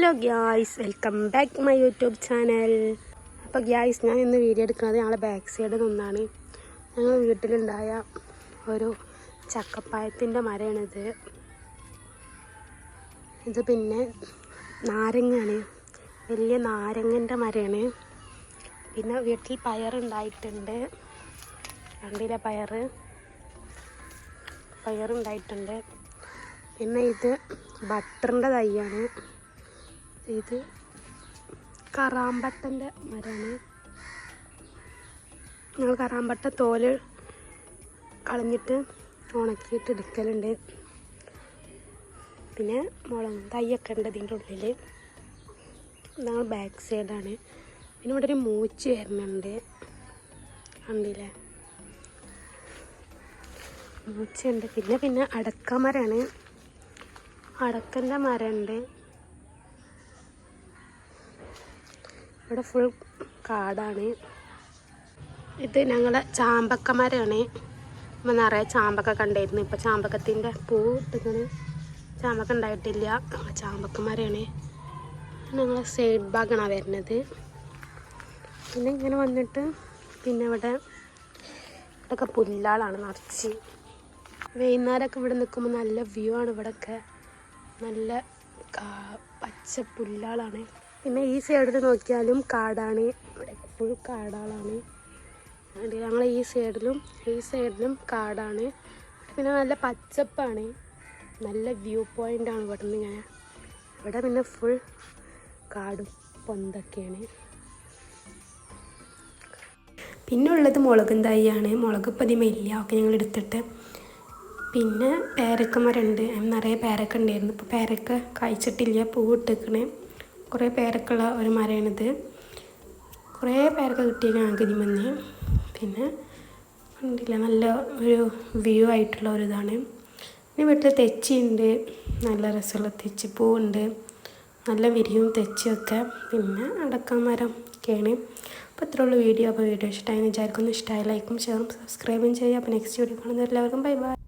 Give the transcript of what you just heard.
Hello guys welcome back my YouTube channel അപ്പോൾ guys ഞാൻ ഇന്ന് വീഡിയോ എടുക്കുന്നത് ഞങ്ങളുടെ ബാക്ക് സൈഡിൽ നിന്നാണ് ഞങ്ങൾ വീട്ടിലുണ്ടായ ഒരു ചക്കപ്പായത്തിന്റെ മരമാണിത് ഇത് പിന്നെ നാരങ്ങയാണ് വലിയ നാരങ്ങന്റെ മരമാണ് പിന്നെ വീട്ടിൽ പയറുണ്ടായിട്ടുണ്ട്. രണ്ടിലെ പയർ പയറുണ്ടായിട്ടുണ്ട്. പിന്നെ ഇത് ബട്ടറിന്റെ തൈയാണ്. ഇത് കറാമ്പട്ടന്റെ മരമാണ്. ഞങ്ങൾ കറാമ്പട്ട തോൽ കളഞ്ഞിട്ട് ഉണക്കിയിട്ട് എടുക്കലുണ്ട്. പിന്നെ മുളക് തൈയൊക്കെ ഉണ്ട് ഇതിന്റെ ഉള്ളിൽ ഞങ്ങൾ ബാക്ക് സൈഡാണ് പിന്നെ ഇവിടെ ഒരു മൂച്ച് വരുന്നുണ്ട്. കണ്ടില്ലേ? മൂച്ചയുണ്ട് പിന്നെ പിന്നെ അടക്ക മരമാണ് അടക്കന്റെ മരമുണ്ട്. ഇവിടെ ഫുൾ കാടാണ്. ഇത് ഞങ്ങളെ ചാമ്പക്ക മരമാണ് നമ്മൾ നിറയെ ചാമ്പക്ക കണ്ടായിരുന്നു. ഇപ്പോൾ ചാമ്പക്കത്തിന്റെ പൂ ഇട്ടിങ്ങനെ ചാമ്പക്ക ഉണ്ടായിട്ടില്ല. ചാമ്പക്ക മരമാണ് ഞങ്ങളെ സൈഡ് ഭാഗമാണ് വരുന്നത്. പിന്നെ ഇങ്ങനെ വന്നിട്ട് പിന്നെ ഇവിടെ ഇവിടെയൊക്കെ പുല്ലാളാണ് നിറച്ച്. വൈകുന്നേരമൊക്കെ ഇവിടെ നിൽക്കുമ്പോൾ നല്ല വ്യൂ ആണ് ഇവിടെയൊക്കെ നല്ല പച്ച പുല്ലാളാണ്. പിന്നെ ഈ സൈഡിൽ നോക്കിയാലും കാടാണ്. ഇവിടെ എപ്പോഴും കാടാളാണ്. ഞങ്ങൾ ഈ സൈഡിലും ഈ സൈഡിലും കാടാണ്. പിന്നെ നല്ല പച്ചപ്പാണ്. നല്ല വ്യൂ പോയിന്റ് ആണ് ഇവിടെ നിന്ന് ഇങ്ങനെ ഇവിടെ പിന്നെ ഫുൾ കാടും പൊന്തൊക്കെയാണ്. പിന്നെ ഉള്ളത് മുളകും തൈയാണ്. മുളക് പതിമ ഇല്ല. ഒക്കെ ഞങ്ങൾ എടുത്തിട്ട്. പിന്നെ പേരക്കമരുണ്ട് നിറയെ പേരക്ക ഉണ്ടായിരുന്നു. ഇപ്പോൾ പേരക്ക കായ്ച്ചിട്ടില്ല. പൂവ് ഇട്ടിക്കണേ. കുറേ പേരക്കുള്ള ഒരു മരമാണിത്. കുറേ പേരക്ക കിട്ടിയ ഇതിമന്ന് പിന്നെ കണ്ടില്ല നല്ല ഒരു വ്യൂ ആയിട്ടുള്ള ഒരു ഇതാണ്. പിന്നെ വീട്ടിൽ തെച്ചിയുണ്ട്. നല്ല രസമുള്ള തെച്ചിപ്പൂവുണ്ട് നല്ല വിരിയും തെച്ചിയൊക്കെ പിന്നെ അടക്കം മരം ഒക്കെയാണ്. അപ്പോൾ ഇത്രയുള്ള വീഡിയോ. അപ്പോൾ വീഡിയോ ഇഷ്ടമായി വിചാരിക്കുന്നു. ഇഷ്ടമായി ലൈക്കും ഷെയറും സബ്സ്ക്രൈബും ചെയ്യുക. അപ്പോൾ നെക്സ്റ്റ് വീഡിയോ കാണുന്ന എല്ലാവർക്കും ബൈ ബൈ.